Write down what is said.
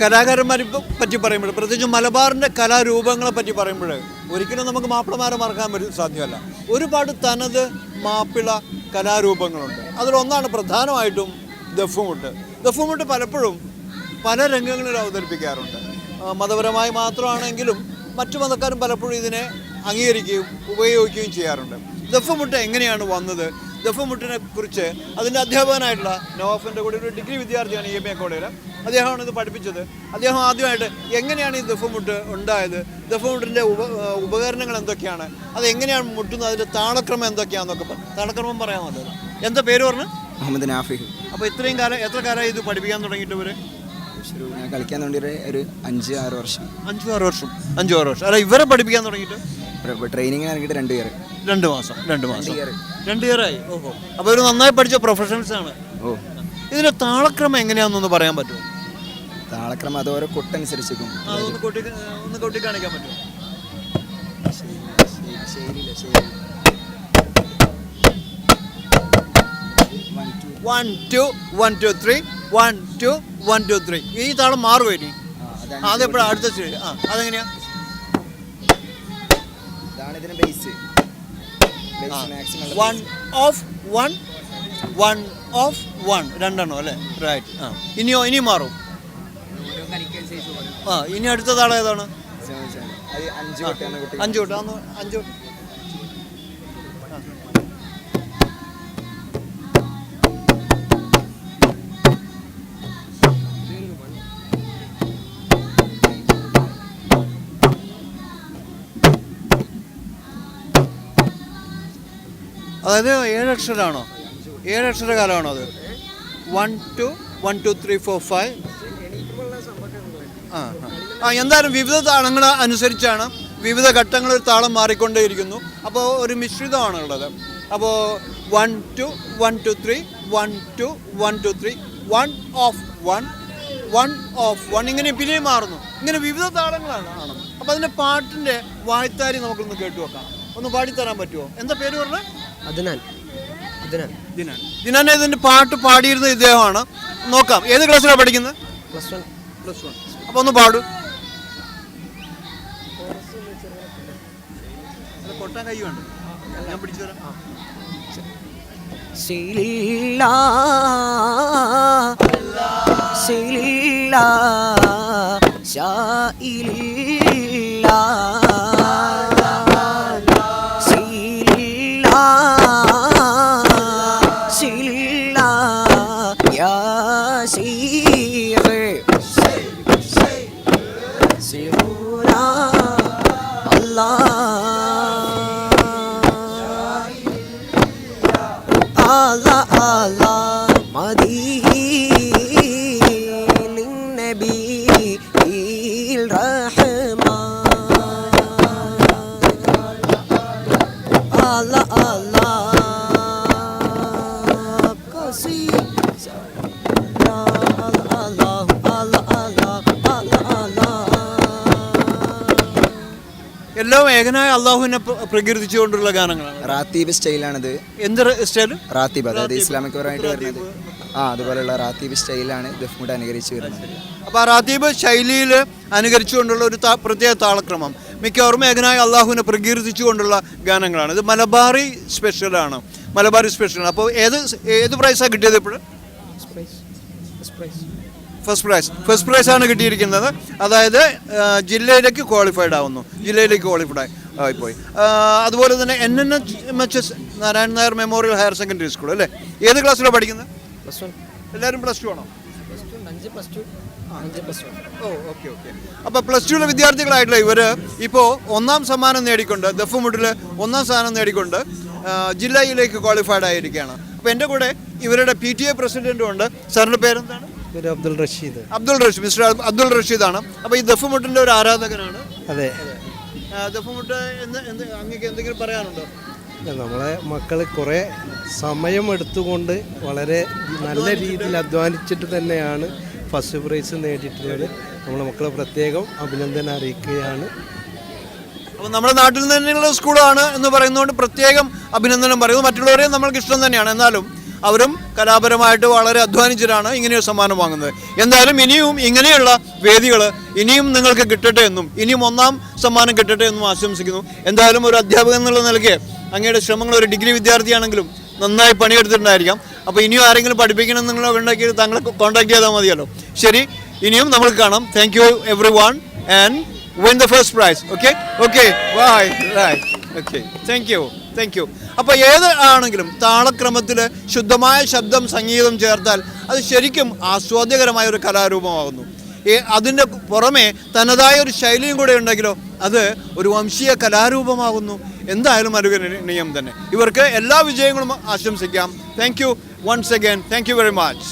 കലാകാരന്മാരെ പറ്റി പറയുമ്പോൾ പ്രത്യേകിച്ച് മലബാറിന്റെ കലാരൂപങ്ങളെ പറ്റി പറയുമ്പോൾ ഒരിക്കലും നമുക്ക് മാപ്പിളമാരെ മറക്കാൻ പറ്റും സാധ്യമല്ല. ഒരുപാട് തനത് മാപ്പിള കലാരൂപങ്ങളുണ്ട്. അതിലൊന്നാണ് പ്രധാനമായിട്ടും ദഫുമുട്ട്. ദഫുമുട്ട് പലപ്പോഴും പല രംഗങ്ങളിൽ അവതരിപ്പിക്കാറുണ്ട്. മതപരമായി മാത്രമാണെങ്കിലും മറ്റു മതക്കാരും പലപ്പോഴും ഇതിനെ അംഗീകരിക്കുകയും ഉപയോഗിക്കുകയും ചെയ്യാറുണ്ട്. ദഫുമുട്ട് എങ്ങനെയാണ് വന്നത്? ദഫുമുട്ടിനെ കുറിച്ച് അതിന്റെ അധ്യാപകനായിട്ടുള്ള നവാഫിന്റെ കൂടെ ഒരു ഡിഗ്രി വിദ്യാർത്ഥിയാണ് ഇ എം എ കോളേജിൽ അദ്ദേഹമാണ് ഇത് പഠിപ്പിച്ചത്. അദ്ദേഹം ആദ്യമായിട്ട് എങ്ങനെയാണ് ഈ ദഫമുട്ട് ഉണ്ടായത്? ദഫമുട്ടിന്റെ ഉപ ഉപകരണങ്ങൾ എന്തൊക്കെയാണ്? അത് എങ്ങനെയാണ് മുട്ടുന്നത്? അതിന്റെ താളക്രമം എന്തൊക്കെയാണെന്നൊക്കെ പറഞ്ഞു താളക്രമം പറയാമല്ലോ എന്താ പേര് പറഞ്ഞു? മുഹമ്മദ് നാഫിഹ്. അപ്പോൾ ഇത്രയും കാലം എത്ര കാലമായി ഇത് പഠിപ്പിക്കാൻ തുടങ്ങിയിട്ട് ഇവർ ഞാൻ കളിക്കാൻ വേണ്ടി ഒരു- അഞ്ച് ആറ് വർഷം. അഞ്ച് ആറ് വർഷം അഞ്ച് ആറ് വർഷം. അല്ല ഇവരെ പഠിപ്പിക്കാൻ തുടങ്ങിയിട്ട്? ട്രെയിനിങ് നൽകിയിട്ട് രണ്ട് ഇയർ രണ്ട് മാസം രണ്ട് മാസം. രണ്ട് ഇയറായി ഓഹോ. അപ്പോൾ ഒരു നന്നായി പഠിച്ച പ്രൊഫഷണൽസ് ആണ്. ഓ. ഇതിന്റെ താളക്രമം എങ്ങനെയാണെന്നൊന്ന് പറയാൻ പറ്റുമോ? താളക്രമം അത് ഓരോ കൊട്ടനുസരിച്ചിരിക്കും ഒന്ന് കൊട്ടി ഒന്ന് കൊട്ടി കാണിക്കാൻ പറ്റുമോ? ശരിയില്ല ശരി one two one two three one two one two three ഈ താളം മാറുമോ ഇനി? അതെപ്പോഴാണ് അടുത്ത സ്റ്റേജ് ആ അതെങ്ങനെയാ? ഇതാണ് ഇതിന് base one of one one of one രണ്ടെണ്ണം അല്ലേ? റൈറ്റ് ആ. ഇനിയോ ഇനി മാറും. ആ ഇനി അടുത്ത താളം ഏതാണ്? അഞ്ച് അഞ്ചു അതായത് ഏഴ് ഏഴക്ഷര കാലമാണോ അത്? One two one two three four five ആ എന്തായാലും വിവിധ താളങ്ങൾ അനുസരിച്ചാണ് വിവിധ ഘട്ടങ്ങളിൽ താളം മാറിക്കൊണ്ടേയിരിക്കുന്നു. അപ്പോൾ ഒരു മിശ്രിതമാണ് ഉള്ളത്. അപ്പോൾ one two one two three one two one two three one of one one of one ഇങ്ങനെ പിന്നെയും മാറുന്നു. ഇങ്ങനെ വിവിധ താളങ്ങളാണ്. ആണ് അപ്പോൾ അതിന്റെ പാട്ടിന്റെ വാഴ്ത്താരി നമുക്കൊന്ന് കേട്ടു വെക്കാം ഒന്ന് പാടിത്തരാൻ പറ്റുമോ എന്താ പേര് പറഞ്ഞത് അതിനാൽ അദ്നാൻ. ദിനാൻ. ദിനാൻ ഇതിന്റെ പാട്ട് പാടിയിരുന്ന ഇദ്ദേഹമാണ്. നോക്കാം. ഏത് ക്ലാസ്സിലാണ് പഠിക്കുന്നത്? പ്ലസ് വൺ പ്ലസ് വൺ അപ്പൊ ഒന്ന് പാടു. കൊട്ടാൻ കൈ വേണ്ട. ഞാൻ പിടിച്ചു തരാം. ശീലില്ല. ശീലില്ല. ശായിലില്ല. সে আল্লাহ আল্লাহ আল্লাহ মদিনা എല്ലാം ഏകനായ അള്ളാഹുവിനെ പ്ര- പ്രകീർത്തിച്ചുകൊണ്ടുള്ള ഗാനങ്ങളാണ്. റാത്തീബ് സ്റ്റൈലാണിത്. എന്ത് സ്റ്റൈൽ റാത്തീബ് അതായത് ഇസ്ലാമിക് പരമായിട്ട് വരുന്നത്. ആ അതുപോലെയുള്ള റാത്തീബ് സ്റ്റൈലാണ് ദഫ്മുഡ് അനുകരിച്ച് വരുന്നത്. അപ്പോൾ ആ റാത്തീബ് ശൈലിയിൽ അനുകരിച്ചുകൊണ്ടുള്ള ഒരു പ്രത്യേക താളക്രമം. മിക്കവാറും ഏകനായ അള്ളാഹുവിനെ പ്രകീർത്തിച്ചുകൊണ്ടുള്ള ഗാനങ്ങളാണ്. ഇത് മലബാറി സ്പെഷ്യലാണ്. മലബാറി സ്പെഷ്യലാണ്. അപ്പോൾ ഏത് ഏത് പ്രൈസാണ് കിട്ടിയത് ഇപ്പോൾ ഫസ്റ്റ് പ്രൈസ്. ഫസ്റ്റ് പ്രൈസ് ആണ് കിട്ടിയിരിക്കുന്നത്. അതായത് ജില്ലയിലേക്ക് ക്വാളിഫൈഡ് ആവുന്നു. ജില്ലയിലേക്ക് ക്വാളിഫൈഡ് ആയിപ്പോയി. അതുപോലെ തന്നെ N N H M H S Narayana Nair memorial higher secondary school അല്ലേ? ഏത് ക്ലാസ്സിലാണ് പഠിക്കുന്നത്? പ്ലസ് വൺ എല്ലാവരും പ്ലസ് ടു ആണോ? Plus two oh okay okay. അപ്പോൾ പ്ലസ് ടുവിലെ വിദ്യാർത്ഥികളായിട്ടുള്ള ഇവർ ഇപ്പോൾ ഒന്നാം സമ്മാനം നേടിക്കൊണ്ട് ദഫുമുട്ടിൽ ഒന്നാം സ്ഥാനം നേടിക്കൊണ്ട് ജില്ലയിലേക്ക് ക്വാളിഫൈഡ് ആയിരിക്കുകയാണ്. അപ്പോൾ എന്റെ കൂടെ ഇവരുടെ പി ടി എ പ്രസിഡന്റും ഉണ്ട്. സാറിന്റെ പേരെന്താണ്? പേര് അബ്ദുൾ റഷീദ്. അബ്ദുൾ റഷീദ് മിസ്റ്റർ അബ്ദുൾ റഷീദാണ്. അപ്പോൾ ഈ ദഫുമുട്ടിന്റെ ഒരു ആരാധകനാണ്. അതെ. ദഫുമുട്ട് എന്ന് എന്ത് അങ്ങേക്ക് എന്തെങ്കിലും പറയാനുണ്ടോ? നമ്മളെ മക്കൾ കുറേ സമയം എടുത്തുകൊണ്ട് വളരെ നല്ല രീതിയിൽ അധ്വാനിച്ചിട്ട് തന്നെയാണ് ഫസ്റ്റ് പ്രൈസ് നേടിയിട്ടുള്ളത്. നമ്മളെ മക്കളെ പ്രത്യേകം അഭിനന്ദനം അറിയിക്കുകയാണ്. അപ്പോൾ നമ്മുടെ നാട്ടിൽ തന്നെയുള്ള സ്കൂളാണ് എന്ന് പറയുന്നതുകൊണ്ട് പ്രത്യേകം അഭിനന്ദനം പറയുന്നു. മറ്റുള്ളവരെയും നമ്മൾക്ക് ഇഷ്ടം തന്നെയാണ്. എന്നാലും അവരും കലാപരമായിട്ട് വളരെ അധ്വാനിച്ചിട്ടാണ് ഇങ്ങനെയൊരു സമ്മാനം വാങ്ങുന്നത്. എന്തായാലും ഇനിയും ഇങ്ങനെയുള്ള വേദികൾ ഇനിയും നിങ്ങൾക്ക് കിട്ടട്ടെ എന്നും ഇനിയും ഒന്നാം സമ്മാനം കിട്ടട്ടെ എന്നും ആശംസിക്കുന്നു. എന്തായാലും ഒരു അധ്യാപകൻ എന്നുള്ള നിലയ്ക്ക് അങ്ങയുടെ ശ്രമങ്ങൾ ഒരു ഡിഗ്രി വിദ്യാർത്ഥിയാണെങ്കിലും നന്നായി പണിയെടുത്തിട്ടുണ്ടായിരിക്കാം. അപ്പോൾ ഇനിയും ആരെങ്കിലും പഠിപ്പിക്കണം നിങ്ങളോ ഉണ്ടെങ്കിൽ താങ്കളെ കോൺടാക്ട് ചെയ്താൽ മതിയല്ലോ. ശരി ഇനിയും നമ്മൾ കാണാം. Thank you everyone and win the first prize okay okay bye bye okay thank you thank you അപ്പോൾ ഏത് ആണെങ്കിലും താളക്രമത്തിൽ ശുദ്ധമായ ശബ്ദം സംഗീതം ചേർത്താൽ അത് ശരിക്കും ആസ്വാദ്യകരമായ ഒരു കലാരൂപമാകുന്നു. അതിന്റെ പുറമെ തനതായ ഒരു ശൈലിയും കൂടെ ഉണ്ടെങ്കിലോ അത് ഒരു വംശീയ കലാരൂപമാകുന്നു. എന്തായാലും അനുകരണീയം തന്നെ. ഇവർക്ക് എല്ലാ വിജയങ്ങളും ആശംസിക്കാം. Thank you once again thank you very much